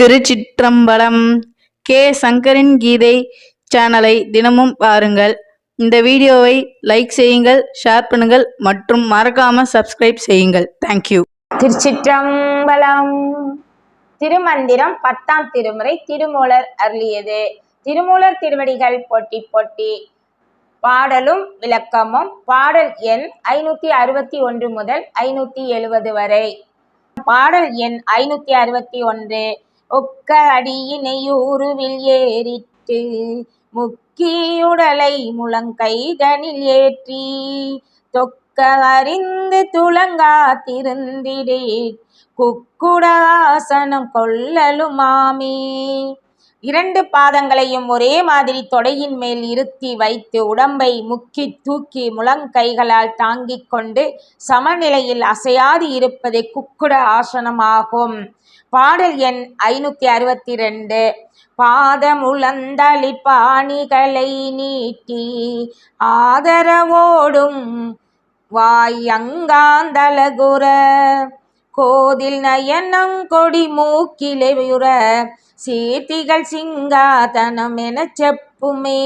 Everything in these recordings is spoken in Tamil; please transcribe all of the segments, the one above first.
திருச்சிற்றம்பலம் கே. சங்கரின் கீதை சேனலை தினமும் பாருங்கள். இந்த வீடியோவை லைக் செய்யுங்கள் ஷேர் பண்ணுங்கள் மற்றும் மறக்காம சப்ஸ்கிரைப் செய்யுங்கள். தேங்க்யூ திருச்சிற்றம்பலம் திருமந்திரம் பத்தாம் திருமுறை திருமூலர் அருளியது. திருமூலர் திருவடிகள் போட்டி போட்டி. பாடலும் விளக்கமும் பாடல் எண் ஐநூத்தி அறுபத்தி ஒன்று முதல் ஐநூத்தி எழுபது வரை. பாடல் எண் ஐநூத்தி அறுபத்தி ஒன்று. ஒக்க அடியினையூருவில் ஏறிட்டு முக்கியுடலை முழங்கைதனில் ஏற்றி தொக்க அறிந்து துளங்காத்திருந்திடே குக்குடாசனம் கொள்ளலுமாமே. இரண்டு பாதங்களையும் ஒரே மாதிரி தொடையின் மேல் இருத்தி வைத்து உடம்பை முக்கி தூக்கி முழங்கைகளால் தாங்கிக் கொண்டு சமநிலையில் அசையாது இருப்பது குக்குட ஆசனமாகும். பாடல் எண் ஐநூத்தி அறுபத்தி ரெண்டு பாதமுழந்தளி பாணிகளை நீட்டி ஆதரவோடும் வாயங்காந்தலகுர கோதில் நயனங் கொடி மூக்கிலையுற சீர்த்திகள் சிங்காதனம் என செப்புமே.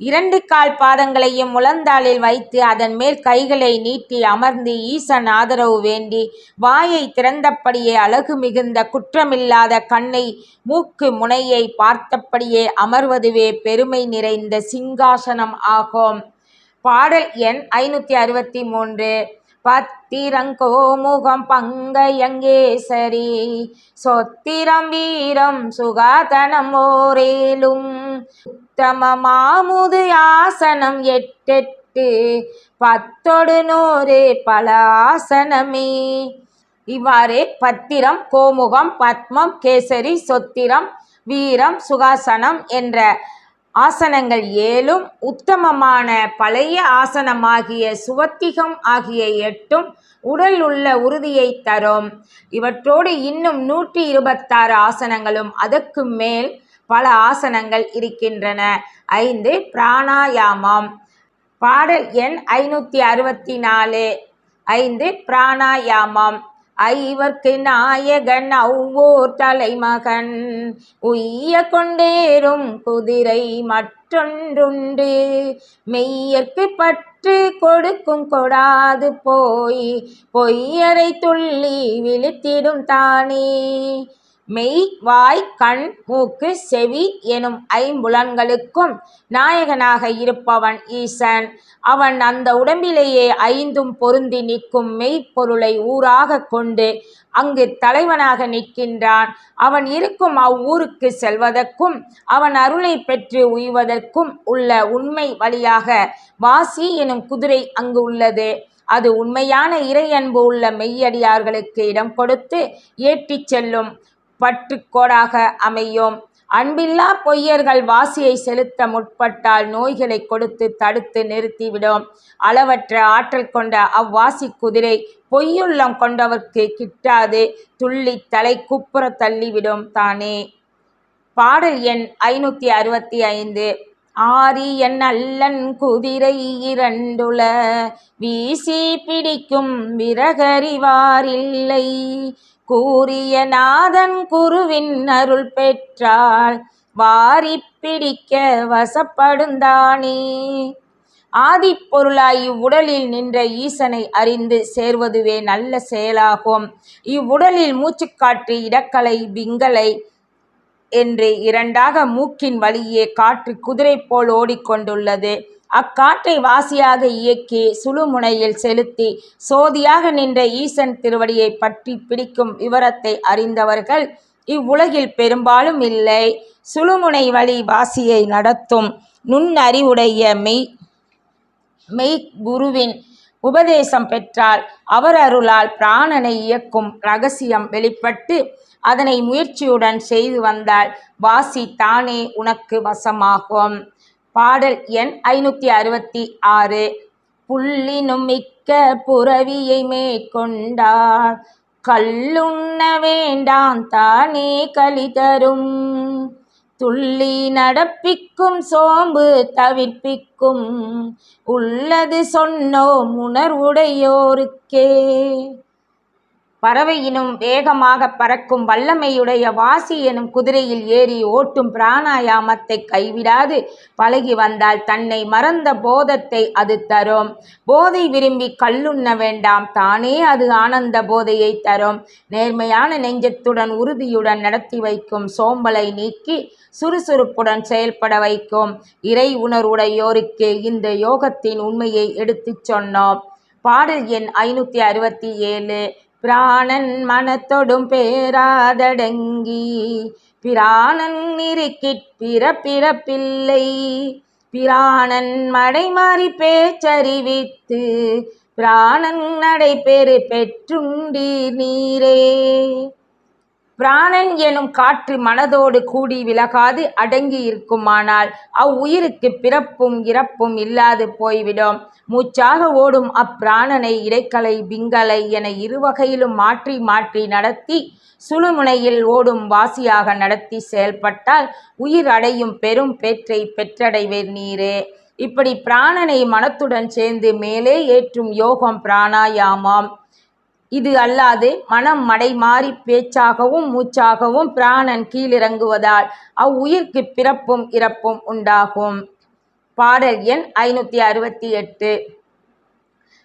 இரண்டு கால் பாதங்களையும் முழந்தாளில் வைத்து அதன் மேல் கைகளை நீட்டி அமர்ந்து ஈசன் ஆதரவு வேண்டி வாயை திறந்தபடியே அழகு மிகுந்த குற்றமில்லாத கண்ணை மூக்கு முனையை பார்த்தபடியே அமர்வதுவே பெருமை நிறைந்த சிங்காசனம் ஆகும். பாடல் எண் ஐநூற்றி அறுபத்தி மூன்று. பத்திரங்கோமுகம் பங்கயங்கேசரி சொத்திரம் வீரம் சுகாதனம் ஓரேலும். உத்தம மாமுது ஆசனம் எட்டெட்டு பத்தொடு நூறு பல ஆசனமே. இவ்வாறு பத்திரம் கோமுகம் பத்மம் கேசரி சொத்திரம் வீரம் சுகாசனம் என்ற ஆசனங்கள் ஏழும் உத்தமமான பழைய ஆசனமாகிய சுவத்திகம் ஆகிய எட்டும் உடல் உள்ள உறுதியை தரும். இவற்றோடு இன்னும் நூற்றி இருபத்தாறு ஆசனங்களும் அதற்கு மேல் பல ஆசனங்கள் இருக்கின்றன. ஐந்து பிராணாயாமம். பாடல் எண் ஐநூற்றி அறுபத்தி நாலு. ஐந்து பிராணாயாமம். ஐவர்க்கு நாயகன் அவ்வோர் தலைமகன். உய்ய கொண்டேறும் குதிரை மற்றொன்றுண்டு. மெய்யற்கு பற்று கொடுக்கும் கொடாது போய். பொய்யரை துள்ளி விழித்திடும் தானே. மெய் வாய் கண் மூக்கு செவி எனும் ஐம்புலன்களுக்கும் நாயகனாக இருப்பவன் ஈசன். அவன் அந்த உடம்பிலேயே ஐந்தும் பொருந்தி நிற்கும் மெய்ப்பொருளை ஊராக கொண்டு அங்கு தலைவனாக நிற்கின்றான். அவன் இருக்கும் அவ்வூருக்கு செல்வதற்கும் அவன் அருளை பெற்று உய்வதற்கும் உள்ள உண்மை வழியாக வாசி எனும் குதிரை அங்கு உள்ளது. அது உண்மையான இறையன்பு உள்ள மெய்யடியார்களுக்கு இடம் கொடுத்து ஏற்றிச் செல்லும். பற்றுக்கோடாக அமையும். அன்பில்லா பொய்யர்கள் வாசியை செலுத்த முற்பட்டால் நோய்களை கொடுத்து தடுத்து நிறுத்திவிடும். அளவற்ற ஆற்றல் கொண்ட அவ்வாசி குதிரை பொய்யுள்ளம் கொண்டவர்க்கு கிட்டாது. துள்ளி தலை குப்புற தள்ளிவிடும் தானே. பாடல் எண் ஐநூற்றி அறுபத்தி ஐந்து. ஆரியன் அல்லன் குதிரை இரண்டுல வீசி பிடிக்கும் விறகறிவாரில்லை கூறிய நாதன் குருவின் அருள் பெற்றால் வாரி பிடிக்க வசப்படுந்தானே. ஆதிப்பொருளாய் இவ்வுடலில் நின்ற ஈசனை அறிந்து சேர்வதுவே நல்ல செயலாகும். இவ்வுடலில் மூச்சுக்காற்று இடக்கலை பிங்கலை என்று இரண்டாக மூக்கின் வழியே காற்று குதிரை போல் ஓடிக்கொண்டுள்ளது. அக்காற்றை வாசியாக இயக்கி சுழுமுனையில் செலுத்தி சோதியாக நின்ற ஈசன் திருவடியை பற்றி பிடிக்கும் விவரத்தை அறிந்தவர்கள் இவ்வுலகில் பெரும்பாலும் இல்லை. சுழுமுனை வழி வாசியை நடத்தும் நுண்ணறிவுடைய மெய் மெய் குருவின் உபதேசம் பெற்றால் அவர் அருளால் பிராணனை இயக்கும் ரகசியம் வெளிப்பட்டு அதனை முயற்சியுடன் செய்து வந்தால் வாசி தானே உனக்கு வசமாகும். பாடல் எண் ஐநூற்றி அறுபத்தி ஆறு. புள்ளினும் மிக்க புறவியை மேற்கொண்டார் கல்லுண்ண வேண்டாம் தானே களி தரும். துள்ளி நடப்பிக்கும் சோம்பு தவிர்ப்பிக்கும். உள்ளது சொன்னோம் உணர்வுடையோருக்கே. பறவையினும் வேகமாக பறக்கும் வல்லமையுடைய வாசி எனும் குதிரையில் ஏறி ஓட்டும் பிராணாயாமத்தை கைவிடாது. பழகி வந்தால் தன்னை மறந்த போதத்தை அது தரும். போதை விரும்பி கல்லுண்ண வேண்டாம் தானே அது ஆனந்த போதையை தரும். நேர்மையான நெஞ்சத்துடன் உறுதியுடன் நடத்தி வைக்கும் சோம்பலை நீக்கி சுறுசுறுப்புடன் செயல்பட வைக்கும் இறை உணர்வுடையோருக்கு இந்த யோகத்தின் உண்மையை எடுத்துச் சொன்னோம். பாடல் எண் ஐநூற்றி அறுபத்தி ஏழு. பிராணன் மனத்தொடும் பேராதடங்கி பிராணன் இருக்கிற் பிறப்பிறப்பில்லை. பிராணன் மடைமாறி பேச்சறிவித்து பிராணன் நடைபெறு பெற்றுண்டி நீரே. பிராணன் எனும் காற்று மனதோடு கூடி விலகாது அடங்கி இருக்குமானால் அவ்வுயிருக்கு பிறப்பும் இறப்பும் இல்லாது போய்விடும். மூச்சாக ஓடும் அப்பிராணனை இடைக்கலை பிங்கலை என இருவகையிலும் மாற்றி மாற்றி நடத்தி சுழுமுனையில் ஓடும் வாசியாக நடத்தி செயல்பட்டால் உயிர் அடையும் பெரும் பேற்றை பெற்றடைவேர் நீரே. இப்படி பிராணனை மனத்துடன் சேர்ந்து மேலே ஏற்றும் யோகம் பிராணாயாமம். இது அல்லாது மனம் மடைமாறி பேச்சாகவும் மூச்சாகவும் பிராணன் கீழிறங்குவதால் அவ்வுயிர்க்கு பிறப்பும் இறப்பும் உண்டாகும். பாடல் எண் ஐநூற்றி அறுபத்தி எட்டு.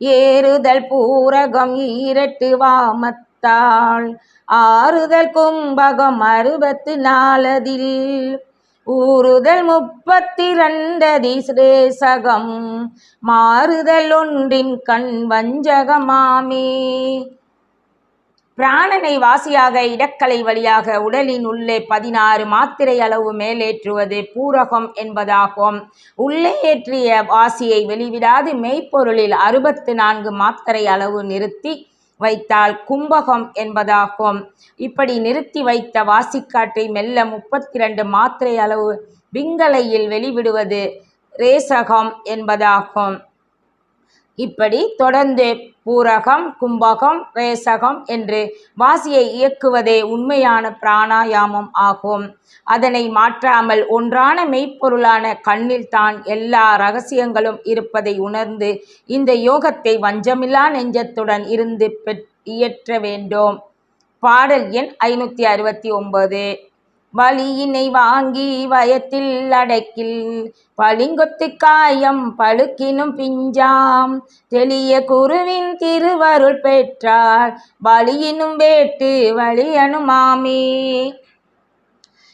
ஏறுதல் பூரகம் ஈரட்டு வாமத்தாள் ஆறுதல் கும்பகம் அறுபத்து நாலதில் ஊறுதல் முப்பத்தி ரெண்டதி சிரேசகம் மாறுதல் ஒன்றின் கண் வஞ்சகமாமே. பிராணனை வாசியாக இடக்கலை வழியாக உடலின் உள்ளே பதினாறு மாத்திரை அளவு மேலேற்றுவது பூரகம் என்பதாகும். உள்ளே ஏற்றிய வாசியை வெளிவிடாது மெய்ப்பொருளில் அறுபத்து நான்கு மாத்திரை அளவு நிறுத்தி வைத்தால் கும்பகம் என்பதாகும். இப்படி நிறுத்தி வைத்த வாசிக்காற்றை மெல்ல முப்பத்தி ரெண்டு மாத்திரை அளவு விங்கலையில் வெளிவிடுவது ரேசகம் என்பதாகும். இப்படி தொடர்ந்து பூரகம் கும்பகம் ரேசகம் என்று வாசியை இயக்குவதே உண்மையான பிராணாயாமம் ஆகும். அதனை மாற்றாமல் ஒன்றான மெய்ப்பொருளான கண்ணில் தான் எல்லா ரகசியங்களும் இருப்பதை உணர்ந்து இந்த யோகத்தை வஞ்சமில்லா நெஞ்சத்துடன் இருந்து பெற் இயற்ற வேண்டும். பாடல் எண் ஐநூற்றி அறுபத்தி ஒன்பது. வலியினை வாங்கி வயத்தில் அடைக்கில். பளிங்கொத்து காயம் பழுக்கினும் பிஞ்சாம். தெளிய குருவின் திருவருள் பெற்றார். வலியினும் வேட்டு வலியனுமாமே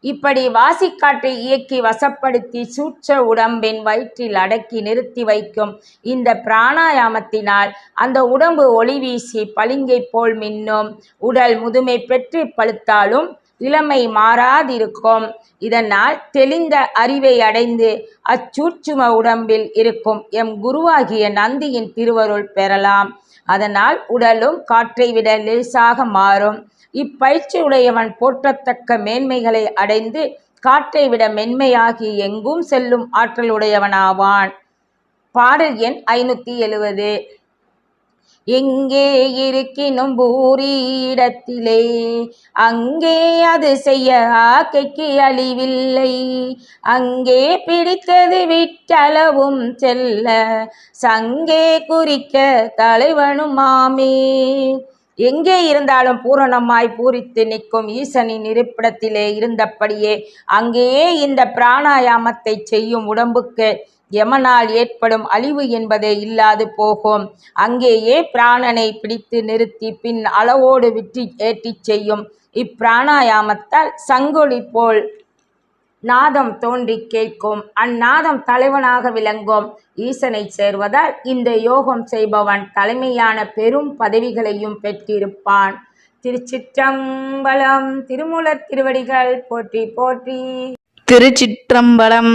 இப்படி வாசிக்காற்றை இயக்கி வசப்படுத்தி சூற்ற உடம்பின் வயிற்றில் அடக்கி நிறுத்தி வைக்கும் இந்த பிராணாயாமத்தினால் அந்த உடம்பு ஒளி வீசி பளிங்கை போல் மின்னும். உடல் முதுமை பெற்று பழுத்தாலும் இளமை மாறாதிருக்கும். இதனால் தெளிந்த அறிவை அடைந்து அச்சூட்சும உடம்பில் இருக்கும் எம் குருவாகிய நந்தியின் திருவருள் பெறலாம். அதனால் உடலும் காற்றை விட லேசாக மாறும். இப்பயிற்சி உடையவன் போற்றத்தக்க மேன்மைகளை அடைந்து காற்றை விட மென்மையாகி எங்கும் செல்லும் ஆற்றலுடையவனாவான் பாடல் எண் ஐநூற்றி எழுவது. எங்கே இருக்கினும் பூரி இடத்திலே. அங்கே அது செய்ய ஆக்கைக்கு அழிவில்லை. அங்கே பிடித்தது விட்டளவும் செல்ல. சங்கே குறிக்க தலைவனும் மாமே. எங்கே இருந்தாலும் பூரணமாய் பூரித்து நிற்கும் ஈசனின் இருப்பிடத்திலே இருந்தபடியே அங்கேயே இந்த பிராணாயாமத்தை செய்யும் உடம்புக்கு யமனால் ஏற்படும் அழிவு என்பதே இல்லாது போகும். அங்கேயே பிராணனை பிடித்து நிறுத்தி பின் அளவோடு விற்றி ஏற்றிச் செய்யும். இப்பிராணாயாமத்தால் சங்கொலி போல் நாதம் தோன்றி கேட்கும். அந்நாதம் தலைவனாக விளங்கும். ஈசனை சேர்வதால் இந்த யோகம் செய்பவன் தலைமையான பெரும் பதவிகளையும் பெற்றிருப்பான். திருச்சிற்றம்பலம் திருமூலர் திருவடிகள் போற்றி போற்றி. திருச்சிற்றம்பலம்